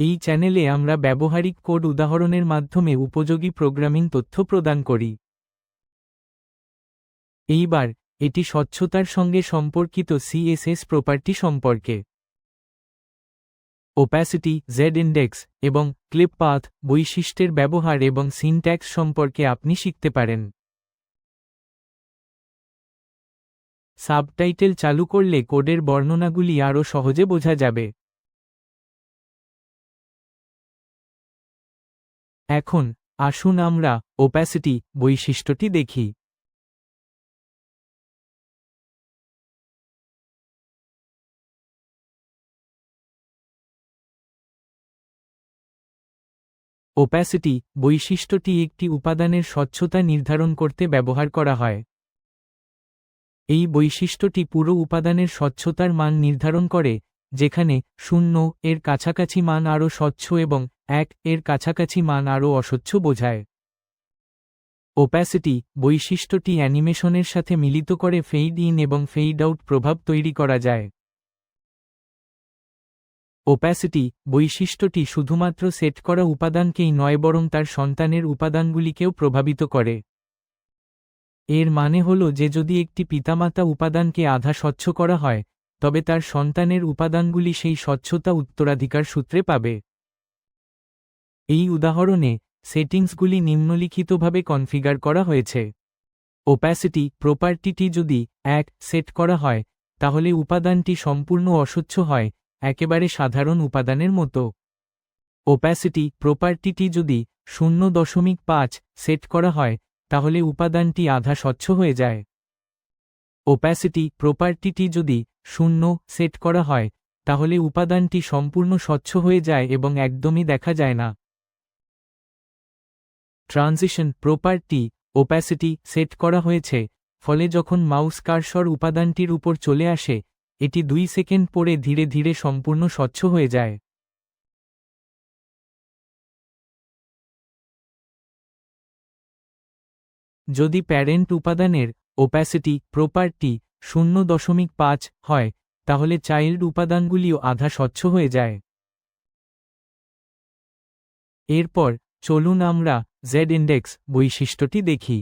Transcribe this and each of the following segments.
এই চ্যানেলে আমরা ব্যবহারিক কোড উদাহরণের মাধ্যমে উপযোগী প্রোগ্রামিং তথ্য প্রদান করি। এইবার, এটি স্বচ্ছতার সঙ্গে সম্পর্কিত সিএসএস প্রপার্টি সম্পর্কে। ওপ্যাসিটি জেড ইন্ডেক্স এবং ক্লিপ পাথ বৈশিষ্ট্যের ব্যবহার এবং সিনট্যাক্স সম্পর্কে আপনি শিখতে পারেন। সাবটাইটেল চালু করলে কোডের বর্ণনাগুলি আরও সহজে বোঝা যাবে। এখন আসুন আমরা ওপ্যাসিটি বৈশিষ্ট্যটি দেখি। ওপ্যাসিটি বৈশিষ্ট্যটি একটি উপাদানের স্বচ্ছতা নির্ধারণ করতে ব্যবহার করা হয়। এই বৈশিষ্ট্যটি পুরো উপাদানের স্বচ্ছতার মান নির্ধারণ করে, যেখানে শূন্য এর কাছাকাছি মান আরও স্বচ্ছ এবং এক, এর কাছাকাছি মান আরও অস্বচ্ছ বোঝায়। ওপ্যাসিটি বৈশিষ্ট্যটি অ্যানিমেশনের সাথে মিলিত করে ফেইড ইন এবং ফেইড আউট প্রভাব তৈরি করা যায়। ওপ্যাসিটি বৈশিষ্ট্যটি শুধুমাত্র সেট করা উপাদানকেই নয় বরং তার সন্তানের উপাদানগুলিকেও প্রভাবিত করে। এর মানে হল যে যদি একটি পিতামাতা উপাদানকে আধা স্বচ্ছ করা হয়, তবে তার সন্তানের উপাদানগুলি সেই স্বচ্ছতা উত্তরাধিকার সূত্রে পাবে। এই উদাহরণে সেটিংসগুলি নিম্নলিখিতভাবে কনফিগার করা হয়েছে। ওপ্যাসিটি প্রপার্টিটি যদি এক সেট করা হয়, তাহলে উপাদানটি সম্পূর্ণ অস্বচ্ছ হয়, একেবারে সাধারণ উপাদানের মতো। ওপ্যাসিটি প্রপার্টিটি যদি শূন্য দশমিক পাঁচ সেট করা হয়, তাহলে উপাদানটি আধা স্বচ্ছ হয়ে যায়। ওপ্যাসিটি প্রপার্টিটি যদি শূন্য সেট করা হয়, তাহলে উপাদানটি সম্পূর্ণ স্বচ্ছ হয়ে যায় এবং একদমই দেখা যায় না। ট্রানজিশন প্রপার্টি ওপ্যাসিটি সেট করা হয়েছে, ফলে যখন মাউস কার্সর উপাদানটির উপর চলে আসে, এটি দুই সেকেন্ড পরে ধীরে ধীরে সম্পূর্ণ স্বচ্ছ হয়ে যায়। যদি প্যারেন্ট উপাদানের ওপ্যাসিটি প্রপার্টি শূন্য দশমিক পাঁচ হয়, তাহলে চাইল্ড উপাদানগুলিও আধা স্বচ্ছ হয়ে যায়। এরপর চলুন আমরা জেড ইন্ডেক্স বৈশিষ্ট্যটি দেখি।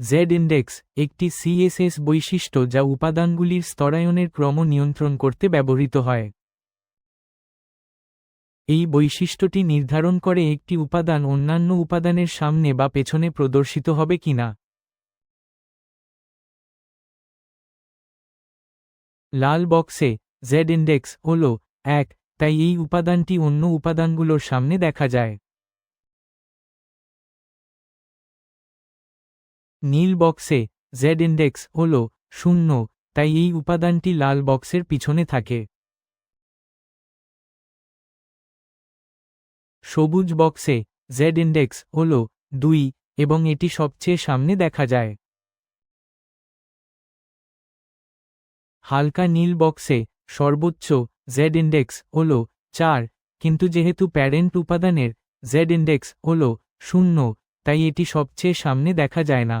জেড ইন্ডেক্স একটি সিএসএস বৈশিষ্ট্য যা উপাদানগুলির স্তরায়নের ক্রম নিয়ন্ত্রণ করতে ব্যবহৃত হয়। এই বৈশিষ্ট্যটি নির্ধারণ করে একটি উপাদান অন্যান্য উপাদানের সামনে বা পেছনে প্রদর্শিত হবে কিনা। লাল বক্সে জেড ইন্ডেক্স হল এক, তাই এই উপাদানটি অন্য উপাদানগুলোর সামনে দেখা যায়। নীল বক্সে জেড ইন্ডেক্স হল শূন্য, তাই এই উপাদানটি লাল বক্সের পিছনে থাকে। সবুজ বক্সে জেড ইন্ডেক্স হল দুই, এবং এটি সবচেয়ে সামনে দেখা যায়। হালকা নীল বক্সে সর্বোচ্চ জেড ইন্ডেক্স হল চার, কিন্তু যেহেতু প্যারেন্ট উপাদানের জেড ইন্ডেক্স হল শূন্য, তাই এটি সবচেয়ে সামনে দেখা যায় না।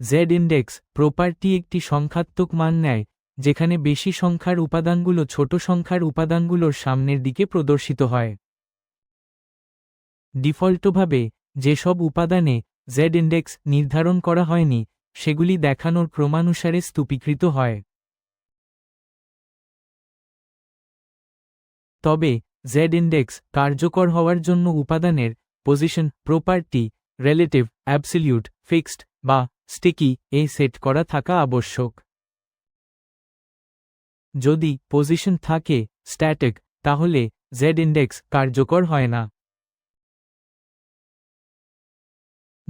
জেড ইন্ডেক্স প্রপার্টি একটি সংখ্যাত্মক মান নেয়, যেখানে বেশি সংখ্যার উপাদানগুলো ছোট সংখ্যার উপাদানগুলোর সামনের দিকে প্রদর্শিত হয়। ডিফল্টভাবে, যেসব উপাদানে জেড ইন্ডেক্স নির্ধারণ করা হয়নি সেগুলি দেখানোর ক্রমানুসারে স্তূপীকৃত হয়। তবে জেড ইন্ডেক্স কার্যকর হওয়ার জন্য উপাদানের position property relative absolute fixed বা স্টিকি এ সেট করা থাকা আবশ্যক। যদি পজিশন থাকে স্ট্যাটিক তাহলে জেড ইন্ডেক্স কার্যকর হয় না।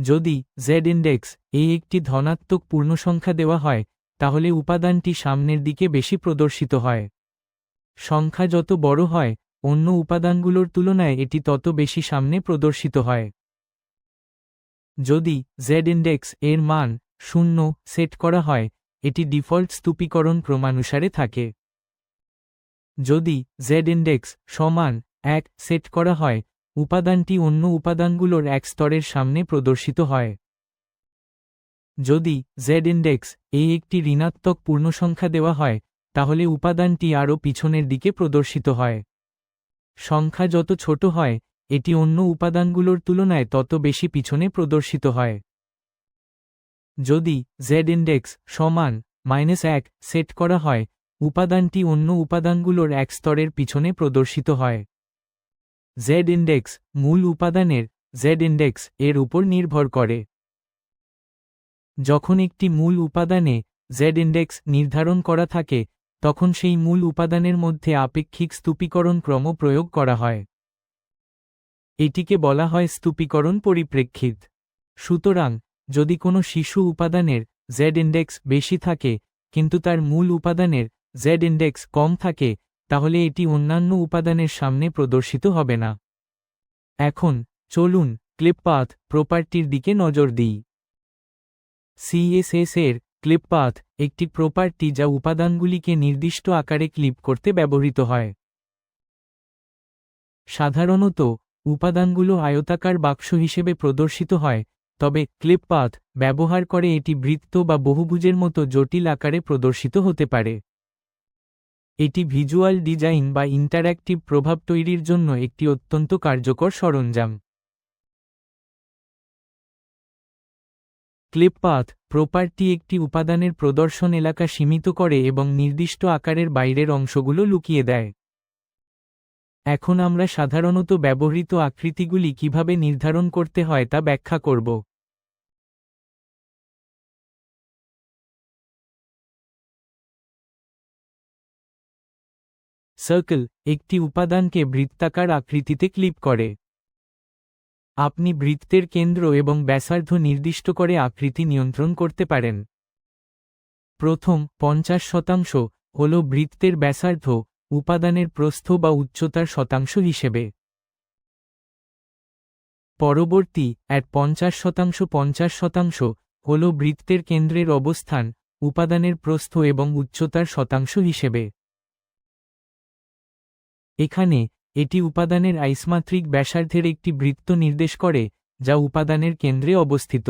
যদি জেড ইন্ডেক্স এই একটি ধনাত্মক পূর্ণসংখ্যা দেওয়া হয়, তাহলে উপাদানটি সামনের দিকে বেশি প্রদর্শিত হয়। সংখ্যা যত বড় হয়, অন্য উপাদানগুলোর তুলনায় এটি তত বেশি সামনে প্রদর্শিত হয়। যদি জেড ইন্ডেক্স এর মান শূন্য সেট করা হয়, এটি ডিফল্ট স্তূপীকরণ ক্রমানুসারে থাকে। যদি জেড ইন্ডেক্স সমান এক সেট করা হয় উপাদানটি অন্য উপাদানগুলোর এক স্তরের সামনে প্রদর্শিত হয়। যদি জেড ইন্ডেক্স এই একটি ঋণাত্মক পূর্ণসংখ্যা দেওয়া হয়, তাহলে উপাদানটি আরও পিছনের দিকে প্রদর্শিত হয়। সংখ্যা যত ছোট হয়, এটি অন্য উপাদানগুলোর তুলনায় তত বেশি পিছনে প্রদর্শিত হয়। যদি জেড ইন্ডেক্স সমান মাইনাস এক সেট করা হয়, উপাদানটি অন্য উপাদানগুলোর এক স্তরের পিছনে প্রদর্শিত হয়। জেড ইন্ডেক্স মূল উপাদানের জেড ইন্ডেক্স এর উপর নির্ভর করে। যখন একটি মূল উপাদানে জেড ইন্ডেক্স নির্ধারণ করা থাকে, তখন সেই মূল উপাদানের মধ্যে আপেক্ষিক স্তূপীকরণ ক্রম প্রয়োগ করা হয়। এটিকে বলা হয় স্তূপীকরণ পরিপ্রেক্ষিত। সুতরাং, যদি কোনো শিশু উপাদানের জেড ইন্ডেক্স বেশি থাকে, কিন্তু তার মূল উপাদানের জেড ইন্ডেক্স কম থাকে তাহলে এটি অন্যান্য উপাদানের সামনে প্রদর্শিত হবে না। এখন, চলুন ক্লিপপাথ প্রপার্টির দিকে নজর দিই। সিএসএস এর ক্লিপপাথ একটি প্রপার্টি যা উপাদানগুলিকে নির্দিষ্ট আকারে ক্লিপ করতে ব্যবহৃত হয়। সাধারণত, উপাদানগুলো আয়তাকার বাক্স হিসেবে প্রদর্শিত হয়, তবে ক্লিপপাথ ব্যবহার করে এটি বৃত্ত বা বহুভুজের মতো জটিল আকারে প্রদর্শিত হতে পারে। এটি ভিজুয়াল ডিজাইন বা ইন্টারঅ্যাক্টিভ প্রভাব তৈরির জন্য একটি অত্যন্ত কার্যকর সরঞ্জাম। ক্লিপপাথ, প্রপার্টি একটি উপাদানের প্রদর্শন এলাকা সীমিত করে এবং নির্দিষ্ট আকারের বাইরের অংশগুলো লুকিয়ে দেয়। এখন আমরা সাধারণত ব্যবহৃত আকৃতিগুলি কীভাবে নির্ধারণ করতে হয় তা ব্যাখ্যা করব। সার্কেল একটি উপাদানকে বৃত্তাকার আকৃতিতে ক্লিপ করে। আপনি বৃত্তের কেন্দ্র এবং ব্যাসার্ধ নির্দিষ্ট করে আকৃতি নিয়ন্ত্রণ করতে পারেন। প্রথম, পঞ্চাশ শতাংশ, হল বৃত্তের ব্যাসার্ধ, উপাদানের প্রস্থ বা উচ্চতার শতাংশ হিসেবে। পরবর্তী এক পঞ্চাশ শতাংশ পঞ্চাশ শতাংশ, হল বৃত্তের কেন্দ্রের অবস্থান, উপাদানের প্রস্থ এবং উচ্চতার শতাংশ হিসেবে। এখানে, এটি উপাদানের আইসমাত্রিক ব্যাসার্ধের একটি বৃত্ত নির্দেশ করে, যা উপাদানের কেন্দ্রে অবস্থিত।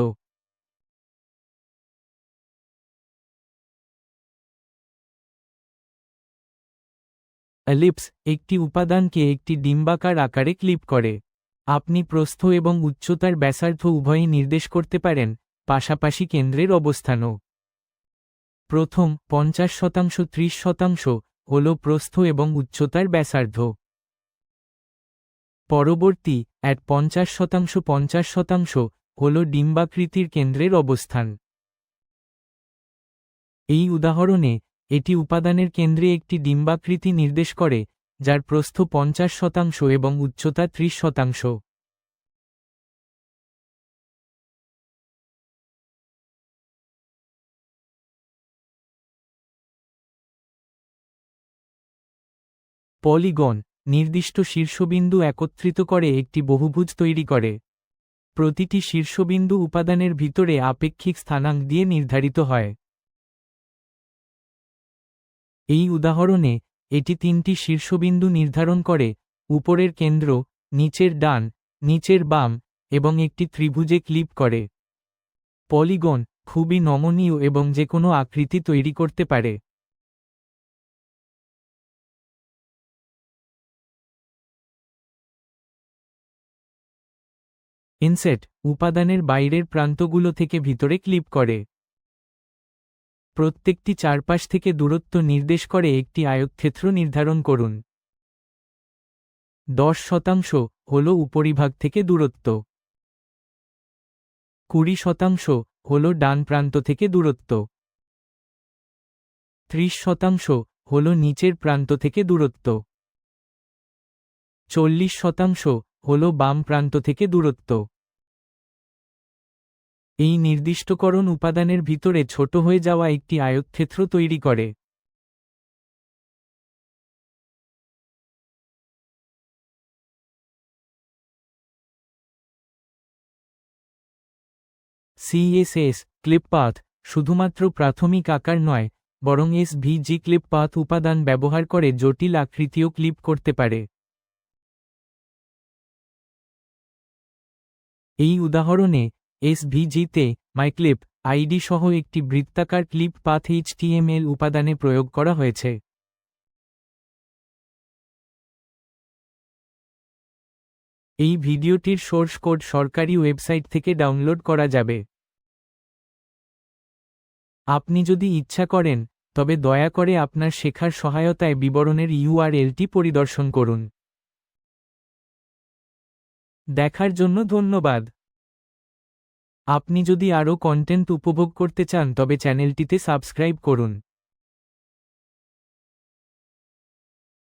অ্যালিপস একটি উপাদানকে একটি ডিম্বাকার আকারে ক্লিপ করে। আপনি প্রস্থ এবং উচ্চতার ব্যাসার্ধ উভয়ই নির্দেশ করতে পারেন, পাশাপাশি কেন্দ্রের অবস্থানও। প্রথম, পঞ্চাশ শতাংশ, ত্রিশ শতাংশ হল প্রস্থ এবং উচ্চতার ব্যাসার্ধ। পরবর্তী, এক পঞ্চাশ শতাংশ পঞ্চাশ শতাংশ হল ডিম্বাকৃতির কেন্দ্রের অবস্থান। এই উদাহরণে, এটি উপাদানের কেন্দ্রে একটি ডিম্বাকৃতি নির্দেশ করে, যার প্রস্থ পঞ্চাশ শতাংশ এবং উচ্চতা ত্রিশ শতাংশ। পলিগন, নির্দিষ্ট শীর্ষবিন্দু একত্রিত করে একটি বহুভুজ তৈরি করে। প্রতিটি শীর্ষবিন্দু উপাদানের ভিতরে আপেক্ষিক স্থানাঙ্ক দিয়ে নির্ধারিত হয়। এই উদাহরণে, এটি তিনটি শীর্ষবিন্দু নির্ধারণ করে, উপরের কেন্দ্র, নিচের ডান, নিচের বাম, এবং একটি ত্রিভুজে ক্লিপ করে। পলিগন খুবই নমনীয় এবং যে কোনো আকৃতি তৈরি করতে পারে। ইনসেট উপাদানের বাইরের প্রান্তগুলো থেকে ভিতরে ক্লিপ করে। প্রত্যেকটি চারপাশ থেকে দূরত্ব নির্দেশ করে একটি আয়তক্ষেত্র নির্ধারণ করুন। দশ শতাংশ হল উপরিভাগ থেকে দূরত্ব। কুড়ি শতাংশ হল ডান প্রান্ত থেকে দূরত্ব। ত্রিশ শতাংশ হল নিচের প্রান্ত থেকে দূরত্ব। চল্লিশ শতাংশ হল বাম প্রান্ত থেকে দূরত্ব। এই নির্দিষ্টকরণ উপাদানের ভিতরে ছোট হয়ে যাওয়া একটি আয়তক্ষেত্র তৈরি করে। সিএসএস ক্লিপপাথ শুধুমাত্র প্রাথমিক আকার নয়, বরং এস ভিজি ক্লিপপাথ উপাদান ব্যবহার করে জটিল আকৃতিও ক্লিপ করতে পারে। এই উদাহরণে এসভিজিতে মাইক্লিপ আইডি সহ একটি বৃত্তাকার ক্লিপ পাথ এইচটিএমএল উপাদানে প্রয়োগ করা হয়েছে। এই ভিডিওটির সোর্স কোড সরকারি ওয়েবসাইট থেকে ডাউনলোড করা যাবে। আপনি যদি ইচ্ছা করেন, তবে দয়া করে আপনার শেখার সহায়তায় বিবরণের ইউআরএলটি পরিদর্শন করুন। দেখার জন্য ধন্যবাদ। আপনি যদি আরও কন্টেন্ট উপভোগ করতে চান তবে চ্যানেলটিতে সাবস্ক্রাইব করুন।